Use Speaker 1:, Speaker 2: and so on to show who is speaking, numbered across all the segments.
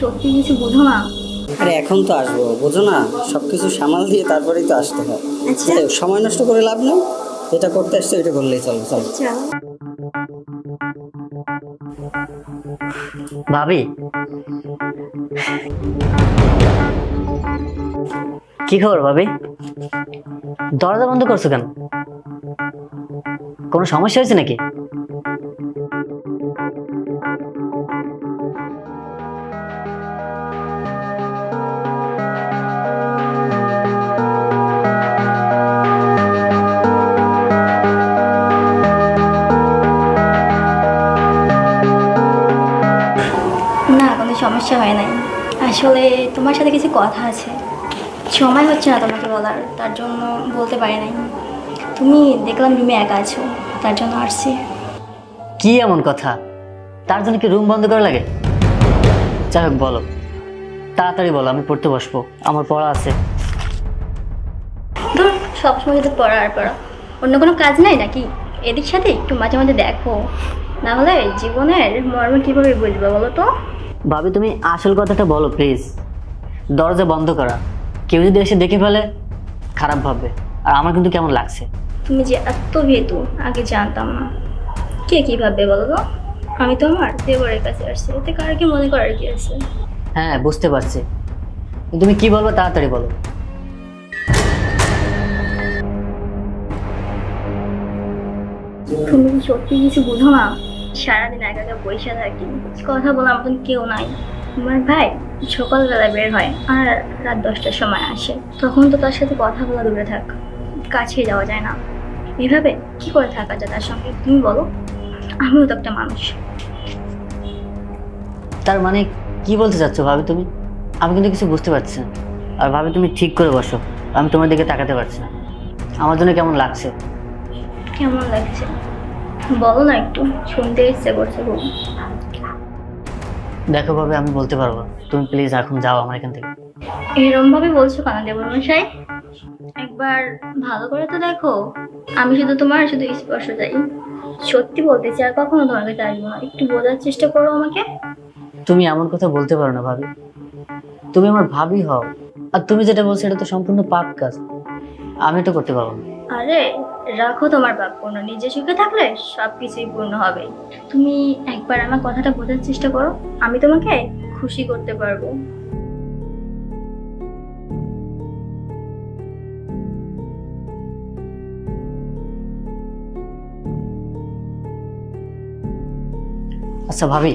Speaker 1: সত্যি কিছু বোঝো না।
Speaker 2: আরে এখন তো আসব বোঝো না সব কিছু সামাল দিয়ে তারপরেই তো আসতে হয়।
Speaker 1: আচ্ছা।
Speaker 2: সময় নষ্ট করে লাভ নেই যেটা করতে আসছে ওইটা করলেই চলো চলো।
Speaker 1: চলো
Speaker 3: ভাবি। কি খবর ভাবি? দরজা বন্ধ করছ কেন? কোনো সমস্যা হয়েছে নাকি?
Speaker 1: সমস্যা হয় নাই। আসলে তোমার সাথে কিছু কথা আছে। সময় হচ্ছে না তোমাকে বলার তার জন্য বলতে পারি নাই। তুমি দেখলাম রুমে একা আছো তার জন্য আসছি।
Speaker 3: কি এমন কথা? তার জন্য কি রুম বন্ধ করা লাগে? যাই হোক বলো। তাড়াতাড়ি বলো আমি পড়তে বসবো। আমার পড়া আছে।
Speaker 1: ধর সবসময় যদি পড়া আর পড়া। অন্য কোনো কাজ নাই নাকি? এদিক সাথে একটু মাঝে মাঝে দেখো। না হলে জীবনের মর্ম কীভাবে বুঝবে বলো তো?
Speaker 3: ভাবি তুমি আসল কথাটা বলো প্লিজ দরজা বন্ধ করা। কেউ যদি এসে দেখে ফেলে খারাপ ভাববে। আর আমার কিন্তু কেমন লাগছে?
Speaker 1: তুমি যে এত ভেতু আগে জানতাম না। কে কী ভাববে বলো তো? আমি তো আমার দেবরের কাছে আসছি। এতে কার কি মনে করার কি আছে?
Speaker 3: হ্যাঁ বুঝতে পারছি। তুমি কি বলব তাড়াতাড়ি বলো।
Speaker 1: তুমি কি সত্যি কিছু বুঝো না? সারাদিন একা একা বসে থাকি কথা বলার মতন কেউ নাই। আমার ভাই সকালবেলা বের হয় আর রাত দশটার সময় আসে। তখন তো তার সাথে কথা বলা দূরে থাক কাছে যাওয়া যায় না। এভাবে কি করে থাকা যায় তার সঙ্গে তুমি বলো। আমিও তো একটা মানুষ।
Speaker 3: তার মানে কি বলতে চাচ্ছ ভাবি তুমি? আমি কিন্তু কিছু বুঝতে পারছি না। আর ভাবি তুমি ঠিক করে বসো আমি তোমার দিকে তাকাতে পারছি না। আমার জন্য কেমন লাগছে?
Speaker 1: কেমন লাগছে? বলো না একটু শুনতে ইচ্ছে করছে খুব।
Speaker 3: দেখো ভাবে আমি বলতে পারব। তুমি প্লিজ এখন যাও আমার এখান থেকে।
Speaker 1: এরম ভাবে বলছো কেন দেবরমশাই? একবার ভালো করে তো দেখো আমি শুধু তোমার শুধু স্পর্শ চাই। সত্যি বলতে চাই আর কখনো তোমাকে চাইব না। একটু বোঝার চেষ্টা করো আমাকে।
Speaker 3: তুমি এমন কথা বলতে পারো না ভাবি। তুমি আমার ভাবি হও। আর তুমি যেটা বলছো এটা তো সম্পূর্ণ পাপ কাজ। আমি এটা করতে পারব না।
Speaker 1: আরে রাখো তোমার বাপ পূর্ণ নিজে সুখে থাকলে সব কিছুই পূর্ণ হবে। তুমি একবার আমার কথাটা বোঝার চেষ্টা করো আমি তোমাকে খুশি করতে পারব।
Speaker 3: আচ্ছা ভাবি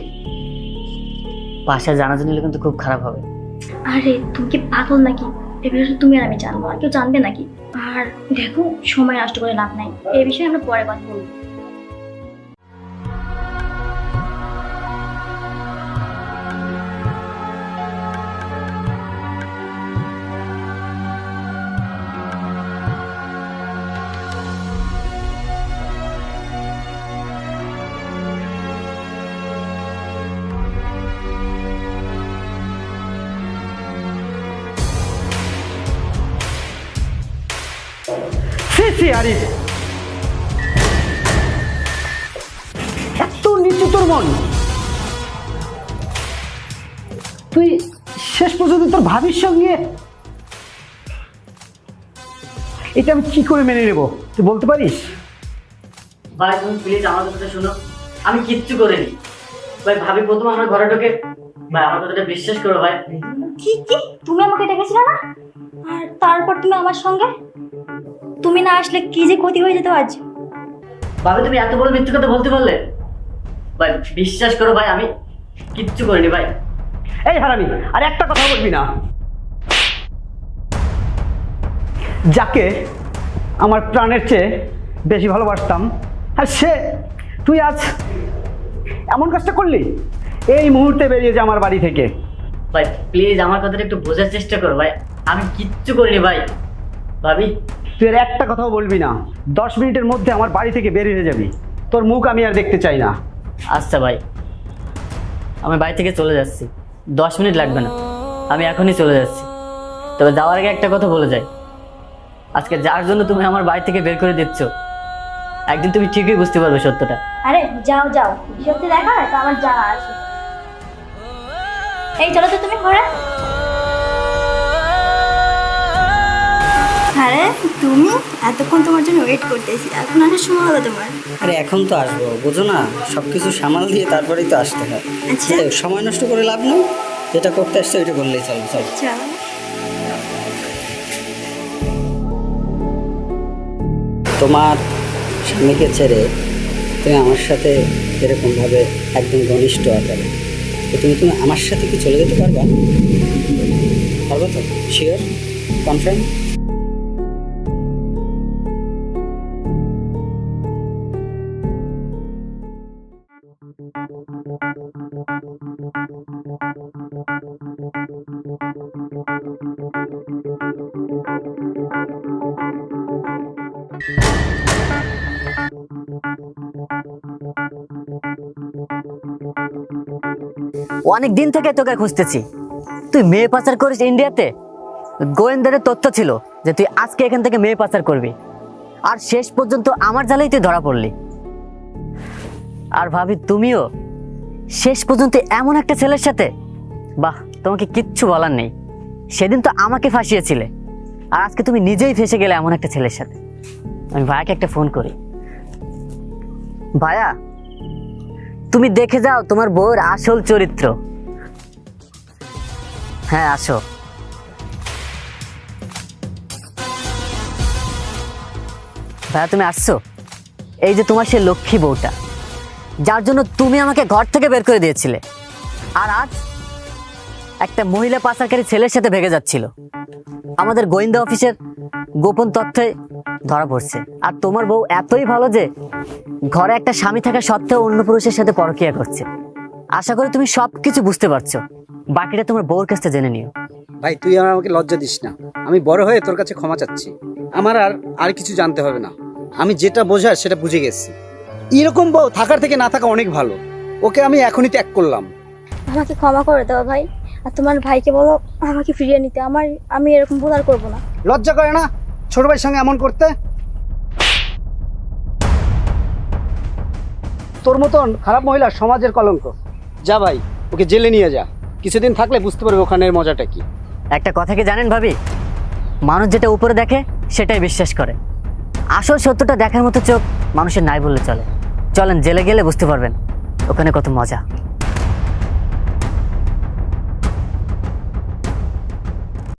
Speaker 3: বাসায় জানা জানলে কিন্তু খুব খারাপ হবে।
Speaker 1: আরে তুমি কি পাগল নাকি? এ বিষয়ে তুমি আর আমি জানব আর কেউ জানবে নাকি? আর দেখো, সময় নষ্ট করে লাভ নাই। এই বিষয়ে আমরা পরে কথা বলব।
Speaker 4: আরে। এত নিচু তোর মন। তুই শেষ পর্যন্ত তোর ভাবির সঙ্গে এটা আমি কি করে মেনে নেব? তুই বলতে পারিস?
Speaker 3: ভাই তুমি প্লিজ আমার কথাটা শোনো। আমি কিচ্ছু করিনি। ভাই ভাবি প্রথম আমার ঘরে ঢোকে। ভাই আমার কথাটা বিশ্বাস করো ভাই।
Speaker 1: কি কি? তুমি আমাকে ডেকেছিলে না? আর তারপর তুমি আমার সঙ্গে? তুমি না আসলে কি যে ক্ষতি হয়ে যেত আজ?
Speaker 3: ভাবি তুমি এত বড় মিথ্যে কথা বলতে পারলে? ভাই বিশ্বাস করো ভাই আমি কিচ্ছু করিনি ভাই।
Speaker 4: এই হারামি আর একটা কথা বলবি না। যাকে আমার প্রাণের চেয়ে বেশি ভালোবাসতাম আর সে তুই আজ এমন কাজটা করলি? এই মুহূর্তে বেরিয়ে যা আমার বাড়ি থেকে।
Speaker 3: ভাই প্লিজ আমার কথাটা একটু বোঝার চেষ্টা করো ভাই। আমি কিচ্ছু করিনি ভাই। ভাবি
Speaker 4: তুই আর একটা কথাও বলবি না। দশ মিনিটের মধ্যে আমার বাড়ি থেকে বেরিয়ে হয়ে যাবি। তোর মুখ আমি আর দেখতে চাই না।
Speaker 3: আচ্ছা ভাই আমি বাড়ি থেকে চলে যাচ্ছি। দশ মিনিট লাগবে না। আমি এখনই চলে যাচ্ছি। তবে যাওয়ার আগে একটা কথা বলে যাই। আজকে যার জন্য তুমি আমার বাড়ি থেকে বের করে দিচ্ছ একদিন তুমি ঠিকই বুঝতে পারবে সত্যটা।
Speaker 1: আরে যাও যাও। সত্যি দেখা তো আমার জানা আছে। এই চলো তো তুমি ঘরে। আরে তুমি? এতক্ষণ তোমার জন্য ওয়েট করতেছি। এখন আসার সময় হলো তোমার।
Speaker 2: আরে এখন তো আসব বোঝো না? সব কিছু সামাল দিয়ে তারপরেই তো আসতে হয়।
Speaker 1: আচ্ছা।
Speaker 2: সময় নষ্ট করে লাভ নেই। যেটা করতে আসছে ওইটা করলেই চলো চলো।
Speaker 1: চলো
Speaker 2: তোমার স্বামীকে ছেড়ে তুমি আমার সাথে এরকমভাবে একদম ঘনিষ্ঠ আকারে। তো তুমি তুমি আমার সাথে কি চলে যেতে পারবা? পারব তো? শিওর কনফার্ম
Speaker 3: অনেক দিন থেকে তোকে খুঁজতেছি। তুই মেয়ে পাচার করিস ইন্ডিয়াতে? গোয়েন্দারের তথ্য ছিল যে তুই আজকে এখান থেকে মেয়ে পাচার করবি। আর শেষ পর্যন্ত আমার জালেই তুই ধরা পড়লি। আর ভাবি, তুমিও? শেষ পর্যন্ত এমন একটা ছেলের সাথে? বাহ, তোমাকে কিচ্ছু বলার নেই। সেদিন তো আমাকে ফাঁসিয়েছিলে। আর আজকে তুমি নিজেই ফেসে গেলে এমন একটা ছেলের সাথে। আমি ভাইয়াকে একটা ফোন করি। ভাইয়া তুমি দেখে যাও তোমার বউয়ের আসল চরিত্র। হ্যাঁ আসো। ভাইয়া, তুমি আসছো? এই যে তোমার সে লক্ষ্মী বউটা, যার জন্য তুমি আমাকে ঘর থেকে বের করে দিয়েছিলে। আর আজ একটা মহিলা পাচারকারী ছেলের সাথে ভেগে যাচ্ছিল। আমাদের গোয়েন্দা অফিসের গোপন তথ্যে ধরা পড়ছে। আর তোমার বউ এতই ভালো যে ঘরে একটা স্বামী থাকা সত্ত্বেও অন্য পুরুষের সাথে পরকিয়া করছে। আশা করি তুমি সব কিছু বুঝতে পারছ। বাকিটা তোমার বউর কাছ থেকে জেনে নিও।
Speaker 4: ভাই তুই আর আমাকে লজ্জা দিস না। আমি বড় হয়ে তোর কাছে ক্ষমা চাচ্ছি। আমার আর আর কিছু জানতে হবে না। আমি যেটা বোঝার সেটা বুঝে গেছি। এরকম বউ থাকার থেকে না থাকা অনেক ভালো। ওকে আমি এখনই ত্যাগ করলাম।
Speaker 1: আমাকে ক্ষমা করে দাও ভাই। আর তোমার ভাইকে বলো আমাকে ফিরিয়ে নিতে। আমার আমি এরকম ভুল আর করব না।
Speaker 4: লজ্জা করে না? ছোট ভাইয়ের সঙ্গে এমন করতে? তোর মতন খারাপ মহিলা সমাজের কলঙ্ক। যা ভাই ওকে জেলে নিয়ে যা। কিছুদিন থাকলে বুঝতে পারবে ওখানের মজাটা কি।
Speaker 3: একটা কথা কি জানেন ভাবি? মানুষ যেটা উপরে দেখে সেটাই বিশ্বাস করে। আসল সত্যটা দেখার মতো চোখ মানুষের নাই বললে চলে। চলেন জেলে গেলে বুঝতে পারবেন। ওখানে কত মজা।